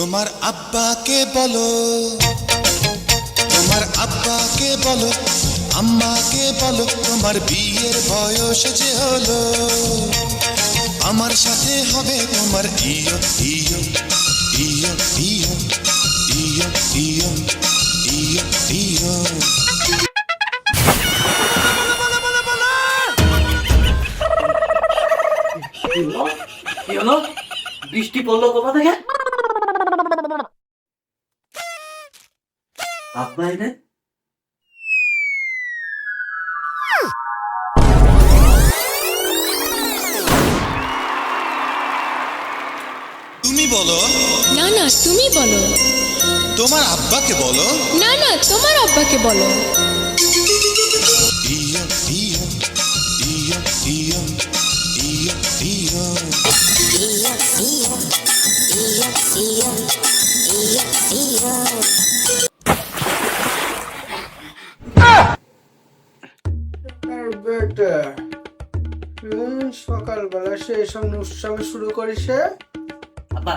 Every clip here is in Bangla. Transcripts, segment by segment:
তোমার আব্বাকে বলো, তোমার আব্বাকে বলো, আম্মাকে বলো, তোমার বিয়ের বয়স যে হলো, আমার সাথে হবে তোমার ইয়ো ইয়ো ইয়ো ইয়ো ইয়ো ইয়ো ইয়ো ইয়ো। বৃষ্টি পড়ল কোথা থেকে? আব্বা এনে তুমি বলো। না না তুমি বলো। তোমার আব্বাকে বলো। না না তোমার আব্বাকে বলো। সকালবেলা সে এসব নুসামি শুরু হ্যাঁ? আব্বা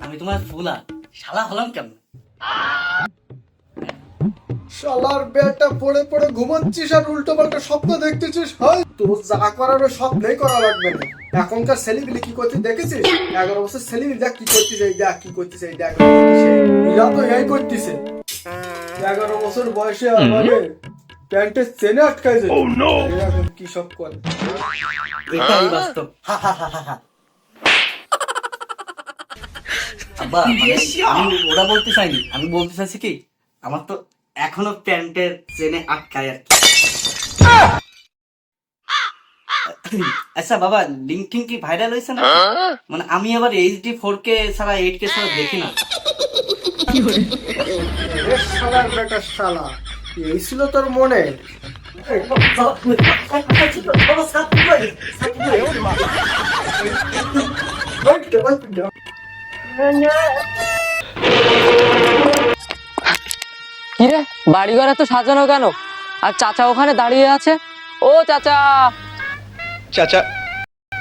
আমি তোমার ফুলা। শালা হলাম কেমন শালার বেটা পড়ে পড়ে ঘুমাচ্ছিস আর উল্টো পাল্টা স্বপ্ন দেখতেছিস হয় তোর যা করার ওই স্বপ্নেই করা লাগবে না। এখনকার ছেলেগুলি কি করতে দেখেছিস? এগারো বছর ছেলেগুলি দেখ কি করতেছে এই দেখ কি করতেছে এই দেখ। এরা তো এই করতেছে। এগারো বছর বয়সে আমাকে প্যান্টের চেনে আটকাই যায় এরকম কি সব করে? এটাই বাস্তব। আব্বা মানে আমি ওরা বলতে চাইনি আমি বলতে চাইছি কি আমার তো এখনও প্যান্টের চেনে আটকায় আর কি। আচ্ছা বাবা লিঙ্কিং কি ভাইরাল হয়েছে না? মানে আমি আবার এইচডি ফোর কে ছাড়া এইট কে ছাড়া দেখি না। বেটা শালা। এই ছিল তোর মনে? কিরে বাড়িঘর এত সাজানো কেন? আর চাচা ওখানে দাঁড়িয়ে আছে? ও চাচা! চাচা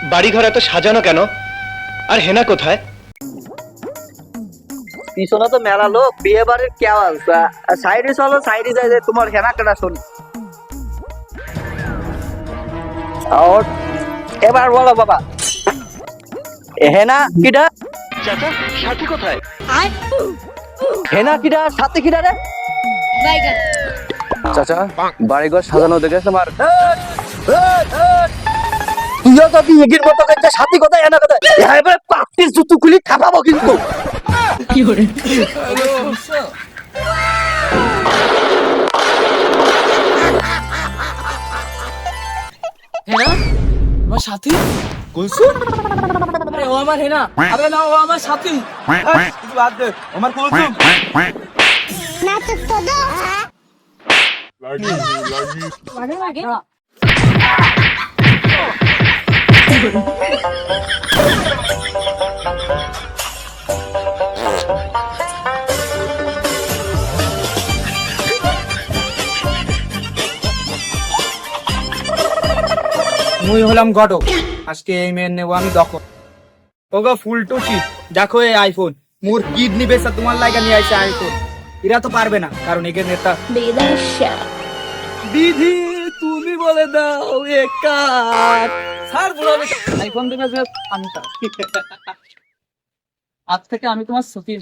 বাড়িঘর এত সাজানো কেন? আর হেনা কোথায়? পিছনে তো মেলা লোক বিয়ে বাড়ির কেওয়াল সাইডে চলো সাইডে যাই যে তোমার হেনা কেনা শুনি। আর এবার বলো বাবা হেনা কিডা? চাচা সাথী কোথায়? হেনা কিডা সাথে কিডা রে? চাচা বাড়িঘর সাজানো দেখে তোমার ইয়া যদি মতো করতে সাথী কথা এনা কথা হ্যাঁ, এবার পাপটির জুতো খুলি খাপাবো কিন্তু। কি করে? হেনা আমার সাথী? কুলসুম আরে ও আমার হেনা। আরে না ও আমার সাথী। হ্যাঁ, বাদ দে আমার কুলসুম না তো তো লাগি লাগি। লাগে লাগে। মুই হলাম ঘটক। আজকে এই মেয়ের নেব আমি দখল। ওগো ফুল টুচি দেখো এই আইফোন মোর কিডনি বেসা তোমার লাগা নিয়ে আইছে আইফোন এরা তো পারবে না কারণ একে নেতা দিদি তুমি বলে দাও একার স্যার বলে আইফোন দেবে যে আমি আজ থেকে আমি তোমার সতীন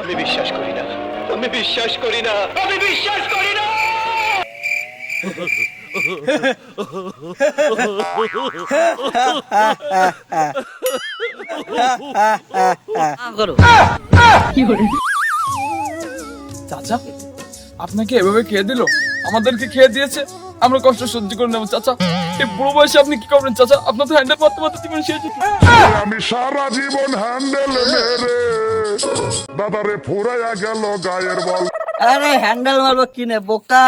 আমি বিশ্বাস করি না। আমি বিশ্বাস করি না। আমি বিশ্বাস করি না। চাচা, আপনাকে এভাবে খেয়ে দিল? আমাদেরকে খেয়ে দিয়েছে। আমরা কষ্ট সহ্য করে নেব, চাচা। এই বুড়ো বয়সে আপনি কি করবেন, চাচা? আপনার তো হ্যান্ডেল মারতে মারতে জীবন শেষ আমি সারা জীবন হ্যান্ডেল মেরে দাদারে ফুরাইয়া গেল গায়ের বল। আরে হ্যান্ডেল মারবো কিনে বোকা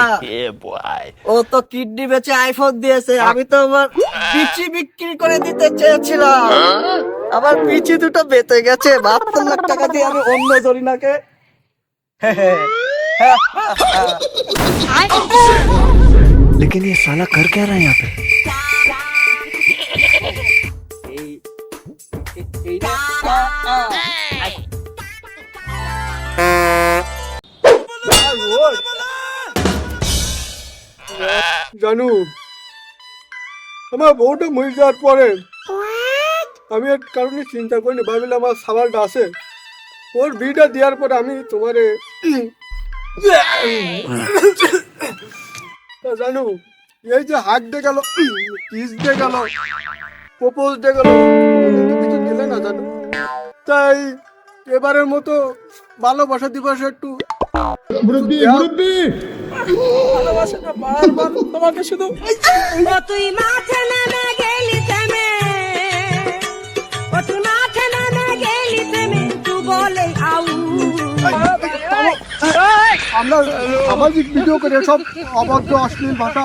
ও তো কিডনি বেচে আইফোন দিয়েছে আমি তো আমার পিচি বিক্রি করে দিতে চেয়েছিলাম আমার পিচি দুটো বেঁচে গেছে বাহাত্তর লাখ টাকা দিয়ে আমি অন্য জরিনাকে लेकिन ये साला कर क्या रहा है यहाँ पे জানু? আমার বউটা মরে যাওয়ার পরে আমি এক কারণে চিন্তা করিনি। ভাবিলাম আমার সাবালটা আছে ওর বিটা দেওয়ার পরে আমি তোমারে জানু এই যে হাক দিয়ে গেল কিস দিয়ে গেল প্রপোজ দিয়ে গেল কিছু দিলে না জানু? তাই এবারের মতো ভালোবাসা দিবস একটু তোমাকে শুধু ও তুই মাঠে নেমে গেলি থেমে ও তুই মাঠে নেমে গেলি থেমে তুই বলে আউ। আমরা সামাজিক ভিডিও করে সব অবাধ্য অশ্লীল ভাষা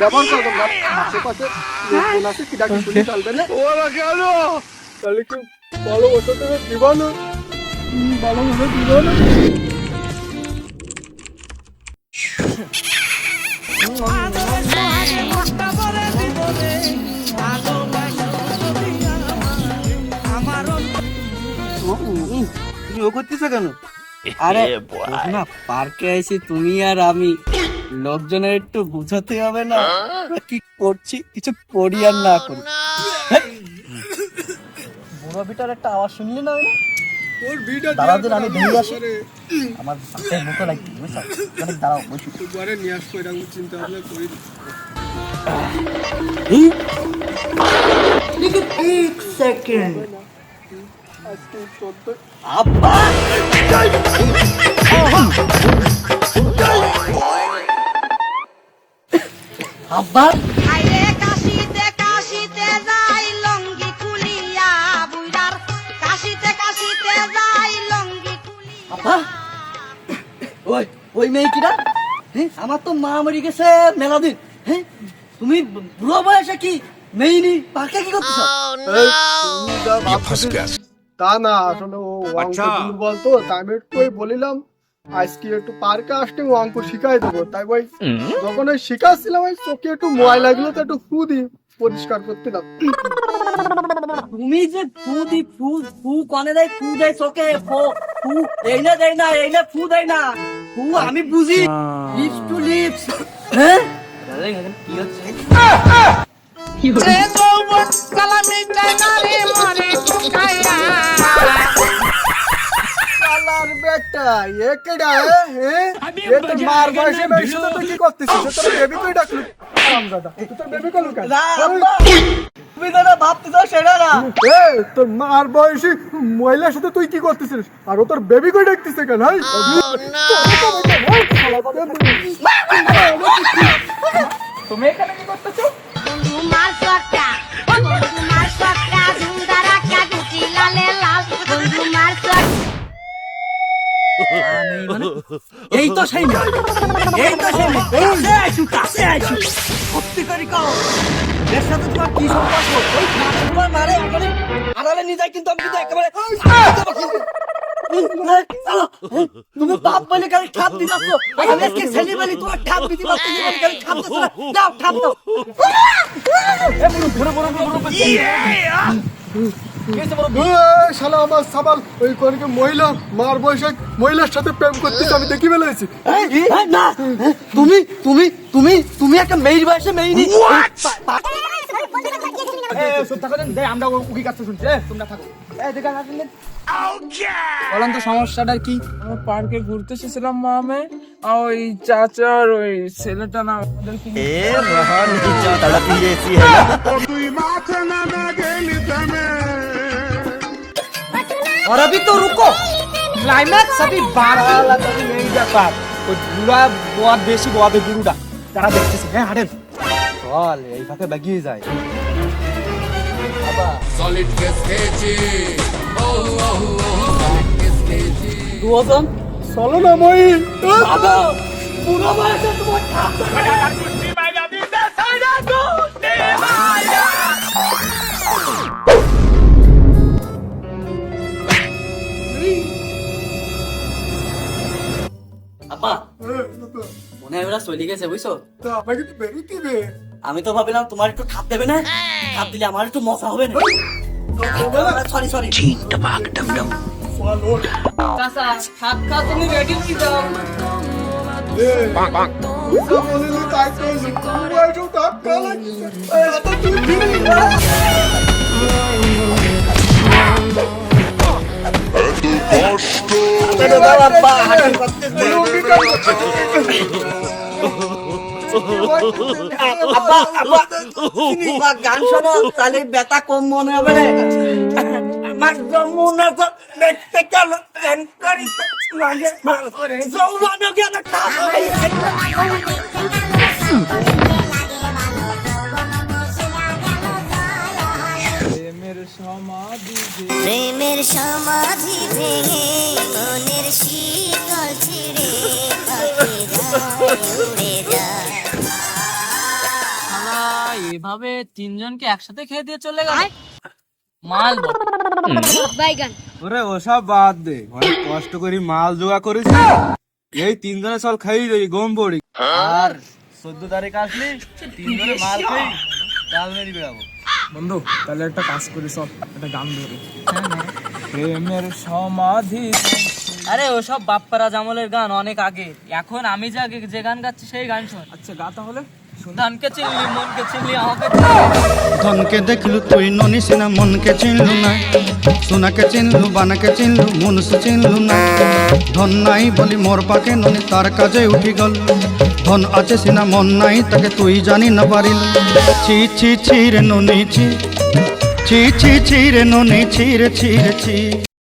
ব্যবহার করব। না আশেপাশে লোকজন আছে কি ডাকি শুনে চলবে না? ওরা কেন? তাহলে কি ভালোবাসা তুমি দিবা না? হুম, ভালোবাসা দিবা ও করতেছো কেন? আরে না পার্কে আইছি তুমি আর আমি। লোকজনের একটু বুঝাতে হবে না। আমরা কি করছি কিছু করি আর না করি। বুড়ো বিটার একটা আওয়াজ শুনলি না ওই না? ওর ভিডিও দাঁড়াও আমি বেরিয়ে আসি। আমার হাতের মতো লাগছে বুঝছ? অনেক দাঁড়াও বসি। ঘরে নিয়ে আসব এরকম চিন্তা ভাবনা করি এক সেকেন্ড আজকে চোদ্দ আব্বা? আব্বা আইরে কাশিতে কাশিতে যাই লঙ্গি খুলিয়া বুইরার কাশিতে কাশিতে যাই লঙ্গি খুলিয়া। আব্বা? ওই ওই মেয়ে কিরা হ্যাঁ আমার তো মা মরে গেছে মেলা দিন। হ্যাঁ তুমি বুড়ো বয়সে কি মেইনি পার্কে কি করতেছ? তা না আসলে ও অঙ্ক দুর্বল তো তাই আমি একটু ওই বলিলাম আজকে একটু পার্কে আসতে ও অঙ্ক শিখাই দেবো। তাই ওই যখন ওই শিখাচ্ছিলাম ওই চোখে একটু ময়লা লাগল তো একটু ফু দি পরিষ্কার করতে দাও। তুমি যে ফু দি ফু ফু কনে দেয় ফু দেয় চোখে ফু ফু এই না দেয় না এই না ফু দেয় না। ফু আমি বুঝি। লিপস টু লিপস হ্যাঁ? কি হচ্ছে? শালার বেটা এ? কেডা হ্যাঁ এ তো মার বয়সে মেয়ের সাথে তুই কি করতেছিস তোর বেবি কই ডাকলু? আরামজাদা তোর বেবি তুমি ভাবতেছ সেটা না। এ তোর মার বয়সী মহিলার সাথে তুই কি করতেছিস আর ও তোর বেবি কই ডাকতেছে কেন হাই? বন্ধু মার সটকা বন্ধু এই তো সেই মেয়ে এই তো সেই মেয়ে কাছে আইছু কাছে আইছু সত্যি করে কও এর সাথে তোমার কি সম্পর্ক ওই মারে তোমার মারে একেবারে আড়ালে নিয়ে যায় কিন্তু আমি কিন্তু একেবারে তুমি বাপ বলে খালি ঠাপ দিতেছ আমি আজকে ছেলে বলি তোমার ঠাপ দিতে পারছি না তুমি খালি ঠাপ দিতেছ দাও ঠাপ দাও এ, শালা আমার সাবাল ওই কোনকে মহিলা মার বয়সে মহিলার সাথে প্রেম করতেছে আমি দেখি ফেলেছি না তুমি তুমি তুমি তুমি একটা মেয়ের বয়সে মেয়েনি আমরা উকি কাছে শুনছি। এ, তোমরা থাকো। বলেন তো সমস্যাটা কি? পার্কে ঘুরতে এসেছিলাম মামে আর ওই চাচার ওই ছেলেটা না তুই গেলি और अभी तो रुको ক্লাইম্যাক্স अभी বাকি এই ব্যাপার ওই বুড়া বদ বেশি বদে গুরুটা যারা দেখতেছে হ্যাঁ হাটেন চল এই ফাঁকে বাগিয়ে যায় দুজন চলো না মই বাবা বুড়ো বয়সে তোমার মনে হয় ওরা চলে গেছে বুঝছ? আমাকে তো বেরোতে দে। আমি তো ভাবিলাম তোমার একটু খাপ দেবে না? খাপ দিলে আমার একটু মজা হবে না? সরি সরি চাচা খাপ খা তুমি রেডি হয়ে যাও। আব্বা আব্বা তুমি গান শোনো তাহলে ব্যথা কম মনে হবে আমার যমুনা তো দেখতে প্রেম করি লাগে যৌবন কেন এভাবে তিনজনকে একসাথে খেয়ে দিয়ে চলে গেল। মাল বাইগান। ওরে ওসব বাদ দে। অনেক কষ্ট করি মাল জোগাড় করেছি। এই তিনজনে চল খাই দেই গম পড়ি আর চোদ্দ তারিখ আসলি তিনজনে মাল খাই ডাল মেরি বেড়াবো বন্ধু তাহলে একটা কাজ করি সব একটা গান ধরে। প্রেমের সমাধি আরে ওসব বাপ্পারা জামলের গান অনেক আগে। এখন আমি যে যে গান গাচ্ছি সেই গান শোন। আচ্ছা গা তাহলে। ধানকে চিনলি, মনকে চিনলি, আমাকে ধনকে দেখলু তুই ননি সিনা, মনকে চিনলু না। সোনাকে চিনলু, বানাকে চিনলু, মনুষ্য চিনলু না। ধন নাই বলি মোর পাকে ননি, তার কাজে উঠি গল। ধন আছে সিনা, মন নাই তাকে তুই জানি না পারিল। ছি ছি ছি রে ননি, ছি। ছি ছি ছি রে ননি, ছি রে ছি রে, ছি।